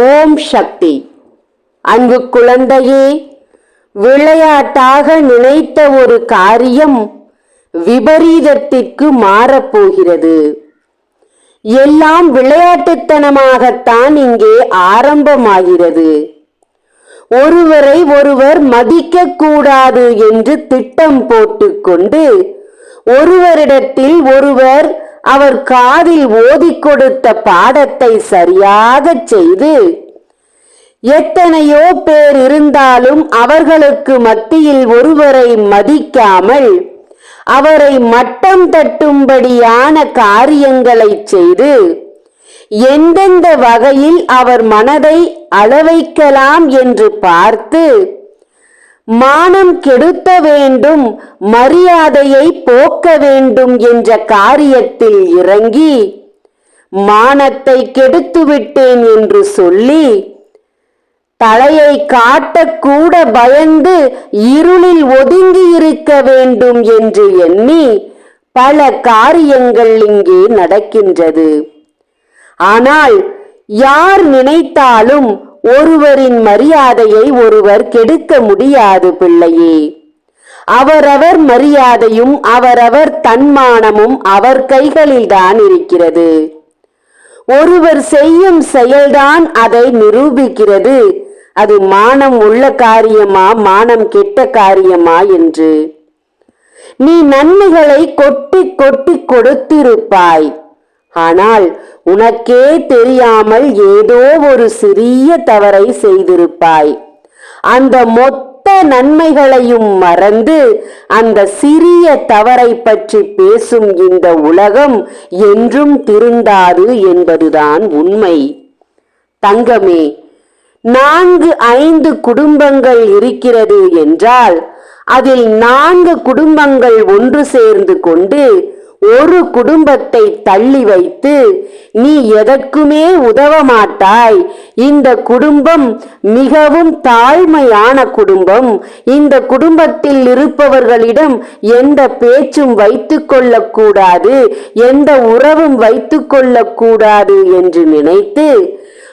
ஓம் சக்தி. அன்பு குழந்தையே விளையாட்டாக நினைத்த ஒரு காரியம் விபரீதத்திற்கு மாறப்போகிறது எல்லாம் விளையாட்டுத்தனமாகத்தான் இங்கே ஆரம்பமாகிறது. ஒருவரை ஒருவர் மதிக்க கூடாது என்று திட்டம் போட்டுக்கொண்டு ஒருவரிடத்தில் ஒருவர் அவர் காதில் ஓதிக் கொடுத்த பாடத்தை சரியாகச் செய்து எத்தனையோ பேர் இருந்தாலும் அவர்களுக்கு மத்தியில் ஒருவரை மதிக்காமல் அவரை மட்டம் தட்டும்படியான காரியங்களை செய்து எந்தெந்த வகையில் அவர் மனதை அளவைக்கலாம் என்று பார்த்து மானம் கெடுத்த வேண்டும் மரியாதையை போக்க வேண்டும் என்ற காரியத்தில் இறங்கி மானத்தை கெடுத்து விட்டேன் என்று சொல்லி தலையை காட்டக்கூட பயந்து இருளில் ஒதுங்கி இருக்க வேண்டும் என்று எண்ணி பல காரியங்கள் இங்கே நடக்கின்றது. ஆனால் யார் நினைத்தாலும் ஒருவரின் மரியாதையை ஒருவர் கெடுக்க முடியாது பிள்ளையே. அவரவர் மரியாதையும் அவரவர் தன்மானமும் அவர் கைகளில்தான் இருக்கிறது. ஒருவர் செய்யும் செயல்தான் அதை நிரூபிக்கிறது. அது மானம் உள்ள காரியமா மானம் கெட்ட காரியமா என்று. நீ நன்மைகளை கொட்டி கொட்டி கொடுத்திருப்பாய். ஆனால் உனக்கே தெரியாமல் ஏதோ ஒரு சிறிய தவறை செய்திருப்பாய். அந்த மொத்த நன்மைகளையும் மறந்து அந்த சிறிய தவறை பற்றி பேசும் இந்த உலகம் என்றும் திருந்தாது என்பதுதான் உண்மை. தங்கமே நான்கு ஐந்து குடும்பங்கள் இருக்கிறது என்றால் அதில் நான்கு குடும்பங்கள் ஒன்று சேர்ந்து கொண்டு ஒரு குடும்பத்தை தள்ளி வைத்து நீ எதற்குமே உதவ மாட்டாய். இந்த குடும்பம் மிகவும் தாழ்மையான குடும்பம். இந்த குடும்பத்தில் இருப்பவர்களிடம் எந்த பேச்சும் வைத்துக் கொள்ளக்கூடாது. எந்த உறவும் வைத்துக் கொள்ளக்கூடாது என்று நினைத்து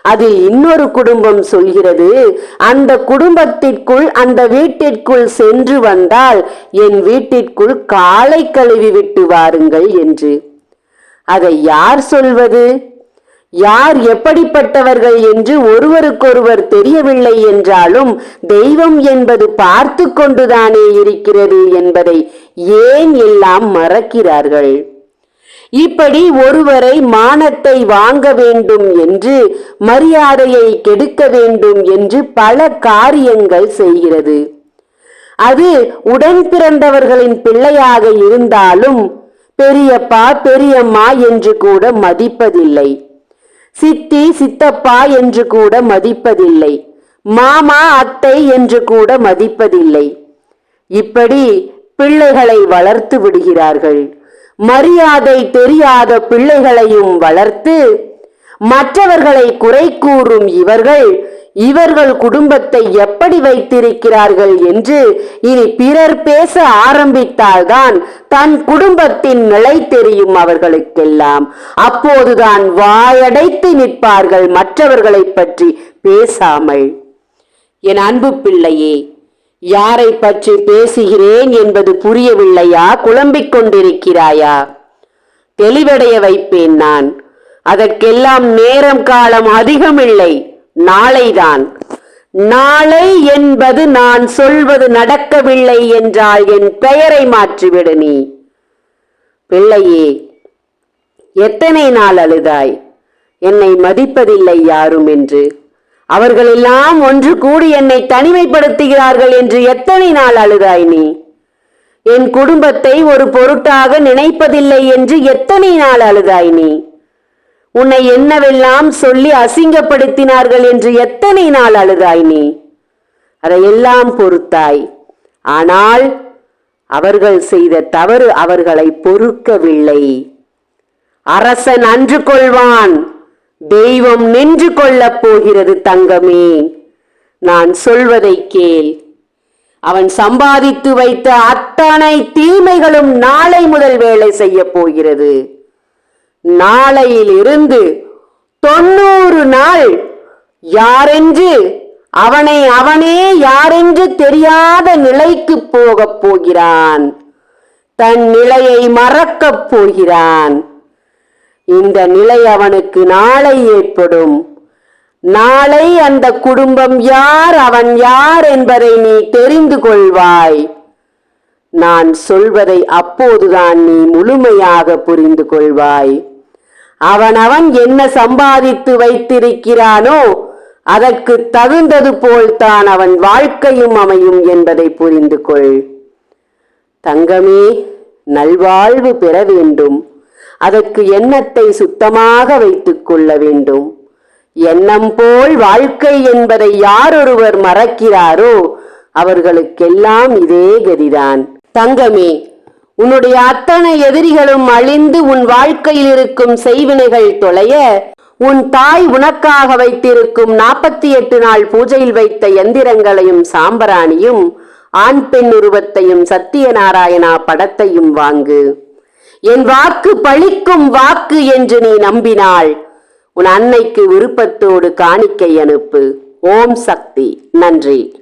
அதில் இன்னொரு குடும்பம் சொல்கிறது அந்த குடும்பத்திற்குள் அந்த வீட்டிற்குள் சென்று வந்தால் என் வீட்டிற்குள் காலை கழுவி விட்டு வாருங்கள் என்று. அதை யார் சொல்வது? யார் எப்படிப்பட்டவர்கள் என்று ஒருவருக்கொருவர் தெரியவில்லை என்றாலும் தெய்வம் என்பது பார்த்து கொண்டுதானே இருக்கிறது என்பதை ஏன் எல்லாம் மறக்கிறார்கள்? இப்படி ஒருவரை மானத்தை வாங்க வேண்டும் என்று மரியாதையை கெடுக்க வேண்டும் என்று பல காரியங்கள் செய்கிறது. அது உடன் பிறந்தவர்களின் பிள்ளையாக இருந்தாலும் பெரியப்பா பெரியம்மா என்று கூட மதிப்பதில்லை. சித்தி சித்தப்பா என்று கூட மதிப்பதில்லை. மாமா அத்தை என்று கூட மதிப்பதில்லை. இப்படி பிள்ளைகளை வளர்த்து விடுகிறார்கள். மரியாதை தெரியாத பிள்ளைகளையும் வளர்த்து மற்றவர்களை குறை கூறும் இவர்கள் இவர்கள் குடும்பத்தை எப்படி வைத்திருக்கிறார்கள் என்று இனி பிறர் பேச ஆரம்பித்தால்தான் தன் குடும்பத்தின் நிலை தெரியும் அவர்களுக்கெல்லாம். அப்போதுதான் வாயடைத்து நிற்பார்கள் மற்றவர்களை பற்றி பேசாமல். என் அன்பு பிள்ளையே யாரை பற்றி பேசுகிறேன் என்பது புரியவில்லையா? குழம்பிக் கொண்டிருக்கிறாயா? தெளிவடைய வைப்பேன் நான். அதற்கெல்லாம் நேரம் காலம் அதிகமில்லை. நாளைதான். நாளை என்பது நான் சொல்வது நடக்கவில்லை என்றால் என் பெயரை மாற்றிவிடு நீ. பிள்ளையே எத்தனை நாள் அழுதாய்? என்னை மதிப்பதில்லை யாரும் என்று அவர்களெல்லாம் ஒன்று கூடி என்னை தனிமைப்படுத்துகிறார்கள் என்று எத்தனை நாள் அழுதாய் நீ? என் குடும்பத்தை ஒரு பொருட்டாக நினைப்பதில்லை என்று எத்தனை நாள் அழுதாய் நீ? உன்னை என்னவெல்லாம் சொல்லி அசிங்கப்படுத்தினார்கள் என்று எத்தனை நாள் அழுதாய் நீ? அதையெல்லாம் பொறுத்தாய். ஆனால் அவர்கள் செய்த தவறு அவர்களை பொறுக்கவில்லை. அரசன் அன்று கொள்வான். தெய்வம் நின்று கொள்ளப் போகிறது தங்கமே. நான் சொல்வதை கேள். அவன் சம்பாதித்து வைத்த அத்தனை தீமைகளும் நாளை முதல் வேலை செய்ய போகிறது. நாளையில் இருந்து தொண்ணூறு நாள் யாரென்று அவனை அவனே யாரென்று தெரியாத நிலைக்கு போகப் போகிறான். தன் நிலையை மறக்கப் போகிறான். இந்த நிலை அவனுக்கு நாளை ஏற்படும். நாளை அந்த குடும்பம் யார் அவன் யார் என்பதை நீ தெரிந்து கொள்வாய். நான் சொல்வதை அப்போதுதான் நீ முழுமையாக புரிந்து கொள்வாய். அவனவன் என்ன சம்பாதித்து வைத்திருக்கிறானோ அதற்கு தகுந்தது போல்தான் அவன் வாழ்க்கையும் அமையும் என்பதை புரிந்து கொள். தங்கமே நல்வாழ்வு பெற வேண்டும். அதற்கு எண்ணத்தை சுத்தமாக வைத்துக் கொள்ள வேண்டும். எண்ணம் போல் வாழ்க்கை என்பதை யாரொருவர் மறக்கிறாரோ அவர்களுக்கெல்லாம் இதே கதிதான். தங்கமே உன்னுடைய அத்தனை எதிரிகளும் அழிந்து உன் வாழ்க்கையில் இருக்கும் செய்வினைகள் தொலைய உன் தாய் உனக்காக வைத்திருக்கும் நாற்பத்தி எட்டு நாள் பூஜையில் வைத்த எந்திரங்களையும் சாம்பராணியும் ஆண் பெண் உருவத்தையும் சத்தியநாராயணா படத்தையும் வாங்கு. என் வாக்கு பழிக்கும் வாக்கு என்று நீ நம்பினாள் உன் அன்னைக்கு விருப்பத்தோடு காணிக்கை அனுப்பு. ஓம் சக்தி. நன்றி.